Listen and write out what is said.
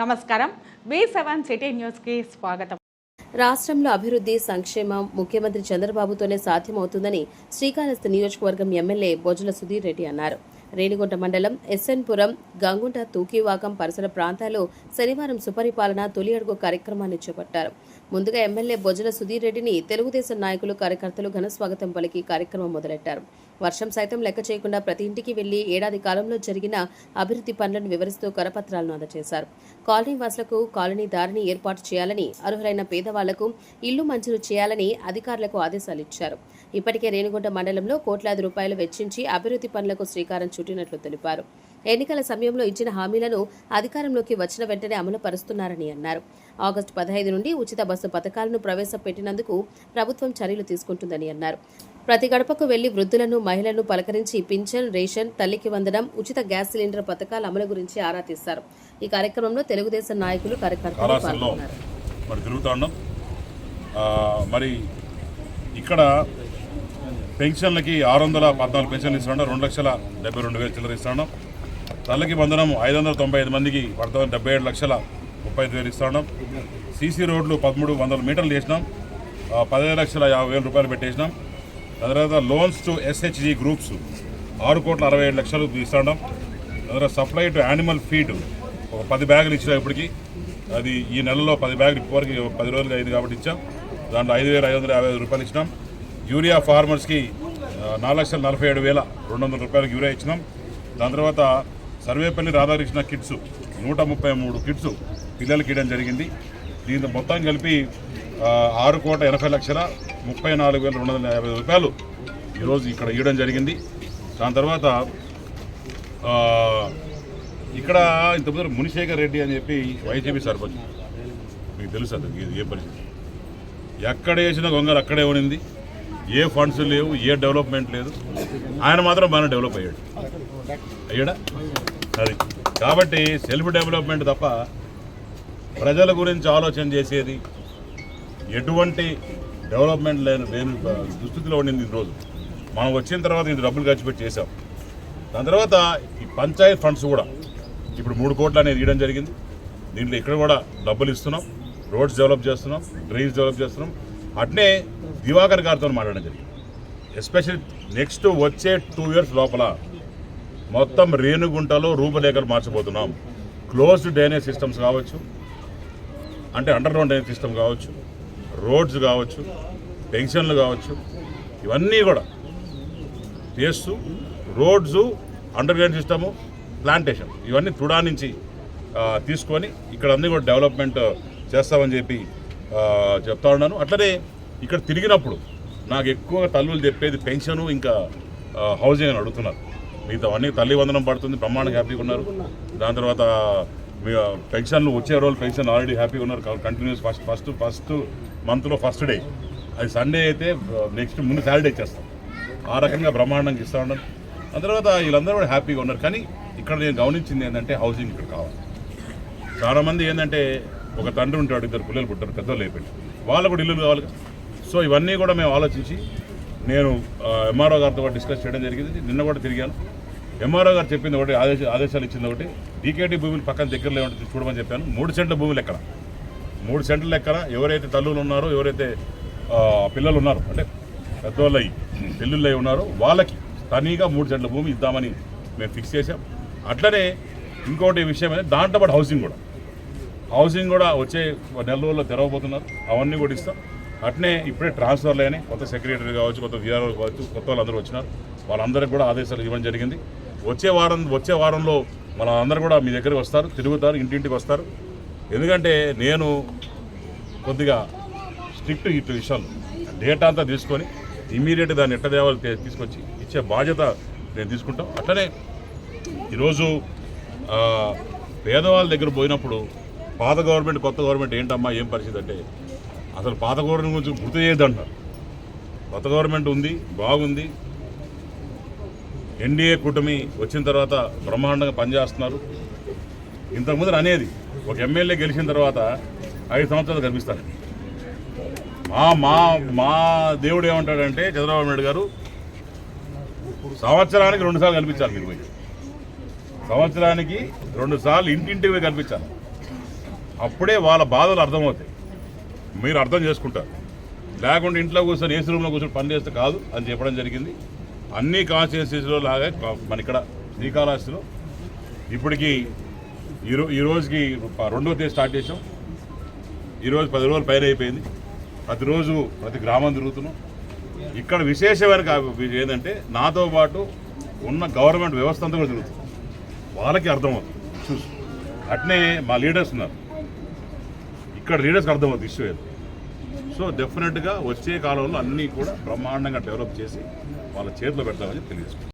నమస్కారం. వి seven city న్యూస్కి స్వాగతం. రాష్ట్రంలో అభివృద్ధి సంక్షేమం ముఖ్యమంత్రి చంద్రబాబుతోనే సాధ్యమవుతుందని శ్రీకాళహస్తి నియోజకవర్గం ఎమ్మెల్యే బొజ్జల సుధీర్ రెడ్డి అన్నారు. రేణిగుంట మండలం ఎస్ఎన్పురం గంగుంట తూకివాకం పరిసర ప్రాంతాల్లో శనివారం సుపరిపాలన తొలి అడుగు కార్యక్రమాన్ని చేపట్టారు. ముందుగా ఎమ్మెల్యే బొజ్జల సుధీర్ రెడ్డిని తెలుగుదేశం నాయకులు కార్యకర్తలు ఘన స్వాగతం పలికి కార్యక్రమం మొదలెట్టారు. వర్షం సైతం లెక్క చేయకుండా ప్రతి ఇంటికి వెళ్ళి ఏడాది కాలంలో జరిగిన అభివృద్ధి పనులను వివరిస్తూ కరపత్రాలను అందజేశారు. కాలనీ వాసులకు కాలనీ దారిని ఏర్పాటు చేయాలని అర్హులైన పేదవాళ్ళకు ఇల్లు మంజూరు చేయాలని అధికారులకు ఆదేశాలు ఇచ్చారు. ఇప్పటికే రేణిగుంట మండలంలో కోట్లాది రూపాయలు వెచ్చించి అభివృద్ధి పనులకు శ్రీకారం చుట్టినట్లు తెలిపారు. ఎన్నికల సమయంలో ఇచ్చిన హామీలను అధికారంలోకి వచ్చిన వెంటనే అమలు పరుస్తున్నారని అన్నారు. ఆగస్టు పదహైదు నుండి ఉచిత బస్సు పథకాలను ప్రవేశపెట్టినందుకు ప్రభుత్వం చర్యలు తీసుకుంటుందని అన్నారు. ప్రతి గడపకు వెళ్ళి వృద్ధులను మహిళలను పలకరించి పింఛన్ రేషన్ తల్లికి వందనం ఉచిత గ్యాస్ సిలిండర్ పథకాల అమలు గురించి ఆరా తీశారు. ఈ కార్యక్రమంలో తెలుగుదేశం నాయకులు కార్యకర్తలు పాల్గొన్నారు. మరి ఇక్కడ పెన్షన్లకి ఆరు వందల పద్నాలుగు పెన్షన్లు ఇస్తున్నాం. రెండు లక్షల డెబ్బై రెండు వేలు చిల్లర ఇస్తున్నాం. తల్లకి బంధనం ఐదు వందల తొంభై ఐదు మందికి పడుతుంది డెబ్బై ఏడు లక్షల ముప్పై ఐదు వేలు ఇస్తున్నాం. సీసీ రోడ్లు పదమూడు వందల మీటర్లు చేసినాం. ఆ, పదిహేను లక్షల యాభై వేల రూపాయలు పెట్టేసినాం. దాని తర్వాత లోన్స్ టు ఎస్హెచ్జి గ్రూప్స్ ఆరు కోట్ల అరవై ఏడు లక్షలు ఇస్తున్నాం. దాని తర్వాత సప్లై టు యానిమల్ ఫీడ్ ఒక పది బ్యాగులు ఇచ్చినా ఇప్పటికి. అది ఈ నెలలో పది బ్యాగులు ఇప్పటివరకు పది రోజులుగా అయింది కాబట్టి ఇచ్చాం. దాంట్లో ఐదు వేల ఐదు వందల యాభై ఐదు రూపాయలు ఇచ్చినాం. యూరియా ఫార్మర్స్కి నాలుగు లక్షల నలభై ఏడు వేల రెండు వందల రూపాయలకు యూరియా ఇచ్చినాం. దాని తర్వాత సర్వేపల్లి రాధాకృష్ణ కిట్స్ నూట ముప్పై మూడు కిట్స్ పిల్లలకి ఇవ్వడం జరిగింది. దీంతో మొత్తం కలిపి ఆరు కోట ఎనభై లక్షల ముప్పై నాలుగు వేల రెండు వందల యాభై రూపాయలు ఈరోజు ఇక్కడ ఇవ్వడం జరిగింది. దాని తర్వాత ఇక్కడ ఇంతకుముందు మునిశేఖర్ రెడ్డి అని చెప్పి వైసీపీ సర్పంచ్. మీకు తెలుసు అది ఇది ఏ పరిస్థితి? ఎక్కడ వేసిన గొంగలు అక్కడే ఉనింది. ఏ ఫండ్స్ లేవు ఏ డెవలప్మెంట్ లేదు. ఆయన మాత్రం బాగానే డెవలప్ అయ్యాడు. అయ్యాడా? అది. కాబట్టి సెల్ఫ్ డెవలప్మెంట్ తప్ప ప్రజల గురించి ఆలోచన చేసేది ఎటువంటి డెవలప్మెంట్ లేని లేని దుస్థితిలో ఉండింది ఈరోజు రోజు. మనం వచ్చిన తర్వాత ఇది డబ్బులు ఖర్చు పెట్టి చేసాం దాని తర్వాత ఈ పంచాయత్ ఫండ్స్ కూడా ఇప్పుడు మూడు కోట్లు అనేది ఇవ్వడం జరిగింది. దీంట్లో ఇక్కడ కూడా డబ్బులు ఇస్తున్నాం. రోడ్స్ డెవలప్ చేస్తున్నాం. డ్రైన్స్ డెవలప్ చేస్తున్నాం. అట్నే దివాకర్ గారితో మాట్లాడడం జరిగింది. ఎస్పెషల్లీ నెక్స్ట్ వచ్చే టూ ఇయర్స్ లోపల మొత్తం రేణుగుంటలో రూపురేఖలు మార్చబోతున్నాం. క్లోజ్డ్ డ్రైనేజ్ సిస్టమ్స్ కావచ్చు అంటే అండర్ గ్రౌండ్ డ్రైనేజ్ సిస్టమ్ కావచ్చు రోడ్స్ కావచ్చు పెన్షన్లు కావచ్చు ఇవన్నీ కూడా చేస్తూ roads under ground system plantation ఇవన్నీ తుడా నుంచి తీసుకొని ఇక్కడ అన్నీ కూడా డెవలప్మెంట్ చేస్తామని చెప్పి చెప్తా ఉన్నాను. అట్లనే ఇక్కడ తిరిగినప్పుడు నాకు ఎక్కువగా తల్లులు చెప్పేది పెన్షను ఇంకా హౌసింగ్ అని అడుగుతున్నారు. మిగతా అన్ని తల్లి వందనం పడుతుంది బ్రహ్మాండంగా హ్యాపీగా ఉన్నారు. దాని తర్వాత పెన్షన్లు వచ్చే రోజు పెన్షన్ ఆల్రెడీ హ్యాపీగా ఉన్నారు. కంటిన్యూస్ ఫస్ట్ ఫస్ట్ ఫస్ట్ మంత్లో ఫస్ట్ డే అది సండే అయితే నెక్స్ట్ ముందు సాటర్డే ఇచ్చేస్తాం. ఆ రకంగా బ్రహ్మాండంగా ఇస్తూ ఉండడం. ఆ తర్వాత వీళ్ళందరూ కూడా హ్యాపీగా ఉన్నారు. కానీ ఇక్కడ నేను గమనించింది ఏంటంటే హౌసింగ్ ఇక్కడ కావాలి. చాలామంది ఏంటంటే ఒక తండ్రి ఉంటాడు ఇద్దరు పిల్లలు పుట్టారు పెద్దోళ్ళు అయిపోయి వాళ్ళకు కూడా ఇల్లు కావాలి. సో ఇవన్నీ కూడా మేము ఆలోచించి నేను ఎంఆర్ఓ గారితో కూడా డిస్కస్ చేయడం జరిగింది. నిన్న కూడా తిరిగాను. ఎంఆర్ఓ గారు చెప్పింది ఒకటి ఆదేశ ఆదేశాలు ఇచ్చింది ఒకటి. డీకేటీ భూములు పక్కన దగ్గరలో ఏమంటే చూడమని చెప్పాను. మూడు సెంట్ల భూములు ఎక్కడ? మూడు సెంట్ల లెక్కన ఎవరైతే తల్లులు ఉన్నారో ఎవరైతే పిల్లలు ఉన్నారో అంటే పెద్దవాళ్ళు అయ్యి పెళ్ళిళ్ళు అయి ఉన్నారో వాళ్ళకి తనీగా మూడు సెంట్ల భూమి ఇద్దామని మేము ఫిక్స్ చేసాం అట్లనే ఇంకోటి విషయం ఏంటంటే దాంట్లో పాటు హౌసింగ్ కూడా. హౌసింగ్ కూడా వచ్చే నెల రోజుల్లో తెరవబోతున్నారు. అవన్నీ కూడా ఇస్తాం. అట్నే ఇప్పుడే ట్రాన్స్ఫర్లు అయినాయి కొత్త సెక్రటరీ కావచ్చు కొత్త విఆర్ఓ కావచ్చు కొత్త వాళ్ళందరూ వచ్చినారు. వాళ్ళందరికీ కూడా ఆదేశాలు ఇవ్వడం జరిగింది. వచ్చే వారం వచ్చే వారంలో వాళ్ళందరూ కూడా మీ దగ్గరికి వస్తారు తిరుగుతారు ఇంటింటికి వస్తారు. ఎందుకంటే నేను కొద్దిగా స్ట్రిక్ట్ ఇటు విషయాలు డేటా అంతా తీసుకొని ఇమీడియట్ దాన్ని ఎట్ట దేవాలి తీసుకొచ్చి ఇచ్చే బాధ్యత నేను తీసుకుంటాం. అట్లనే ఈరోజు పేదవాళ్ళ దగ్గర పోయినప్పుడు పాత గవర్నమెంట్ కొత్త గవర్నమెంట్ ఏంటమ్మా ఏం పరిస్థితి అంటే అసలు పాత గవర్నమెంట్ గురించి గుర్తు చేయొద్దు అంటారు కొత్త గవర్నమెంట్ ఉంది బాగుంది. ఎన్డీఏ కూటమి వచ్చిన తర్వాత బ్రహ్మాండంగా పనిచేస్తున్నారు. ఇంతకుముందు అనేది ఒక ఎమ్మెల్యే గెలిచిన తర్వాత ఐదు సంవత్సరాలు కనిపిస్తారు మా మా మా దేవుడు ఏమంటాడంటే చంద్రబాబు నాయుడు గారు సంవత్సరానికి రెండుసార్లు కనిపించాలి మీరు పోయి. సంవత్సరానికి రెండుసార్లు ఇంటింటివి ఇంటింటికి కనిపించాలి. అప్పుడే వాళ్ళ బాధలు అర్థమవుతాయి. మీరు అర్థం చేసుకుంటారు. లేకుండా ఇంట్లో కూర్చొని ఏసీ రూమ్లో కూర్చొని పని చేస్తే కాదు అని చెప్పడం జరిగింది. అన్ని కాన్స్టిట్యున్సీస్లో లాగా మన ఇక్కడ శ్రీకాళహస్తిలో. ఇప్పటికి ఈరో ఈరోజుకి ఈ రోజుకి రెండో తేదీ స్టార్ట్ చేసాం ఈరోజు పది రోజులు పైన అయిపోయింది. ప్రతిరోజు ప్రతి గ్రామం తిరుగుతున్నాం. ఇక్కడ విశేషమైన ఏంటంటే నాతో పాటు ఉన్న గవర్నమెంట్ వ్యవస్థ అంతా కూడా తిరుగుతుంది. వాళ్ళకి అర్థమవుతుంది. చూసు అట్నే మా లీడర్స్ ఉన్నారు. ఇక్కడ లీడర్స్కి అర్థమవుతుంది ఇష్యూ ఏదో. సో డెఫినెట్గా వచ్చే కాలంలో అన్నీ కూడా బ్రహ్మాండంగా డెవలప్ చేసి వాళ్ళ చేతిలో పెడతామని తెలియజేసుకుంటాం